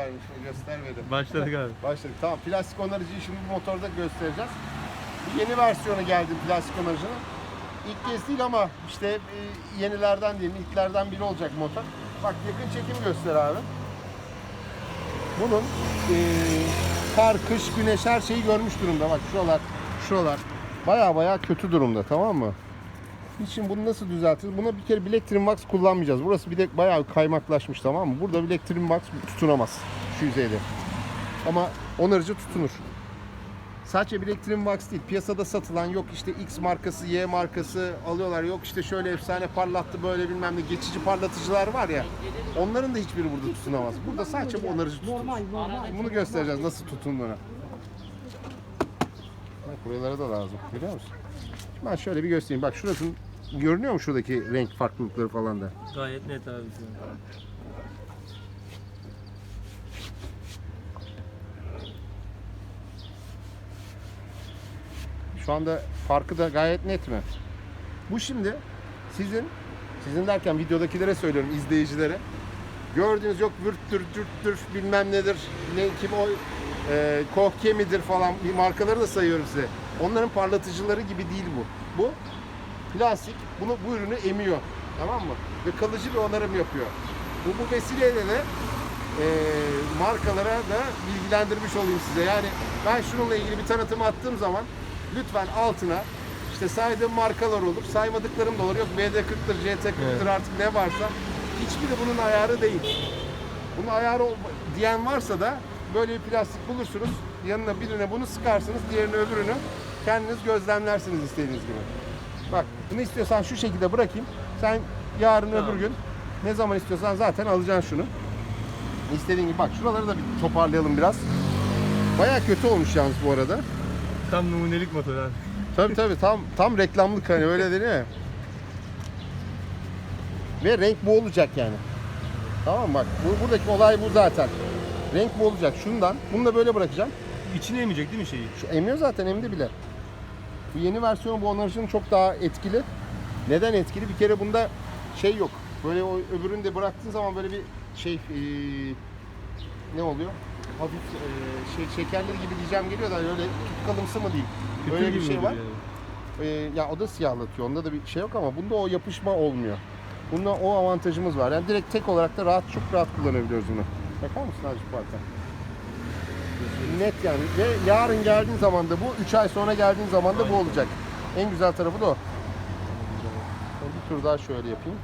vermiş o göster beni. Başladık abi. Başladık. Tamam plastik onarıcıyı şimdi bu motorda göstereceğiz. Bir yeni versiyonu geldi plastik onarıcının. İlk kez değil ama işte e, yenilerden değil, ilklerden biri olacak motor. Bak yakın çekim göster abi. Bunun e, kar, kış, güneş her şeyi görmüş durumda. Bak şuralar, şuralar baya baya kötü durumda tamam mı? Şimdi bunu nasıl düzeltiriz? Buna bir kere Black Trim Wax kullanmayacağız. Burası bir de bayağı kaymaklaşmış tamam mı? Burada Black Trim Wax tutunamaz şu yüzeyde. Ama onarıcı tutunur. Sadece Black Trim Wax değil. Piyasada satılan yok işte X markası, Y markası alıyorlar. Yok işte şöyle efsane parlattı böyle bilmem ne geçici parlatıcılar var ya. Onların da hiçbiri burada tutunamaz. Burada sadece bu onarıcı tutunur. Normal normal. Bunu göstereceğiz nasıl tutunduğunu. Bak buralara da lazım. Görüyor musun? Ben şöyle bir göstereyim. Bak şurasının görünüyor mu şuradaki renk farklılıkları falan da? Gayet net abi. şu an. Şu anda farkı da gayet net mi? Bu şimdi sizin, sizin derken videodakilere söylüyorum izleyicilere. Gördüğünüz yok vürttür, dürttür bilmem nedir, ne kim o e, kohke midir falan bir markaları da sayıyorum size. Onların parlatıcıları gibi değil bu. Bu plastik bunu bu ürünü emiyor. Tamam mı? Ve kalıcı bir onarım yapıyor. Bu, bu vesileyle de e, markalara da bilgilendirmiş olayım size. Yani ben şununla ilgili bir tanıtım attığım zaman lütfen altına işte saydığım markalar olur. Saymadıklarım da olur. Yok BD40'tır, CT40'tır Evet. artık ne varsa. Hiçbiri bunun ayarı değil. Bunun ayarı diyen varsa da böyle bir plastik bulursunuz. Yanına birine bunu sıkarsınız, diğerine öbürünü kendiniz gözlemlersiniz istediğiniz gibi. Bak bunu istiyorsan şu şekilde bırakayım. Sen yarın Tamam. öbür gün ne zaman istiyorsan zaten alacaksın şunu. İstediğin gibi bak şuraları da bir toparlayalım biraz. Baya kötü olmuş yalnız bu arada. Tam numunelik motor abi. Tabii tabii tam tam reklamlık hani öyle deniyor ya. Ve renk bu olacak yani. Tamam mı bak bu, buradaki olay bu zaten. Renk bu olacak şundan. Bunu da böyle bırakacağım. İçine emecek değil mi şeyi? Şu emiyor zaten emdi bile. Bu yeni versiyonu bu onarıcının çok daha etkili. Neden etkili? Bir kere bunda şey yok. Böyle o öbürünü de bıraktığın zaman böyle bir şey eee, ne oluyor? Hafif eee, şey şekerleri gibi diyeceğim geliyor da öyle tutkalımsı mı diyeyim. Öyle bir şey var. yani. Ee, ya o da siyahlatıyor. Onda da bir şey yok ama bunda o yapışma olmuyor. Bunda o avantajımız var. Yani direkt tek olarak da rahat çok rahat kullanabiliyoruz bunu. Bakar mısın Hacı Park'a? Net yani. Ve yarın geldiğin zaman da bu, 3 ay sonra geldiğin zaman da bu olacak. En güzel tarafı da o. Bir tur daha şöyle yapayım.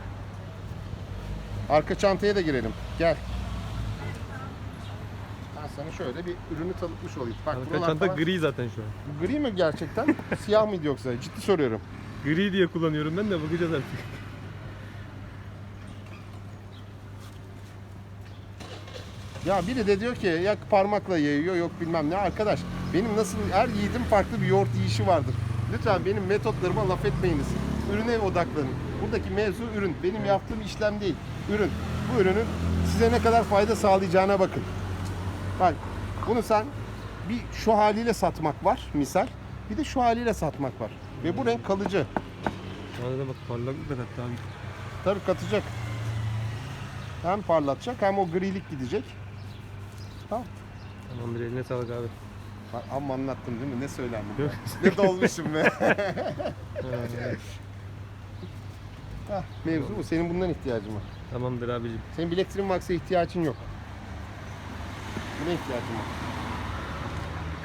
Arka çantaya da girelim. Gel. Ben sana şöyle bir ürünü tanıtmış olayım. Bak Arka buralar çanta falan- gri zaten şu an. Gri mi gerçekten? Siyah mıydı yoksa? Ciddi soruyorum. Gri diye kullanıyorum ben de bakacağız artık. Ya biri de diyor ki ya parmakla yayıyor yok bilmem ne. Arkadaş benim nasıl her yiğidin farklı bir yoğurt yiyişi vardır. Lütfen benim metotlarıma laf etmeyiniz. Ürüne odaklanın. Buradaki mevzu ürün. Benim yaptığım işlem değil. Ürün. Bu ürünün size ne kadar fayda sağlayacağına bakın. Bak bunu sen bir şu haliyle satmak var misal. Bir de şu haliyle satmak var. Ve bu renk kalıcı. Bana da bak parlaklık da kattı abi. Tabii katacak. Hem parlatacak hem o grilik gidecek. Tamam. Tamamdır eline sağlık abi. Bak, Amma anlattım değil mi? Ne söylendim? Yok. ben? ne dolmuşum be. Ha, Hah, mevzu bu. Senin bundan ihtiyacın var. Tamamdır abicim. Senin Trim Wax'a ihtiyacın yok. Buna ihtiyacın var.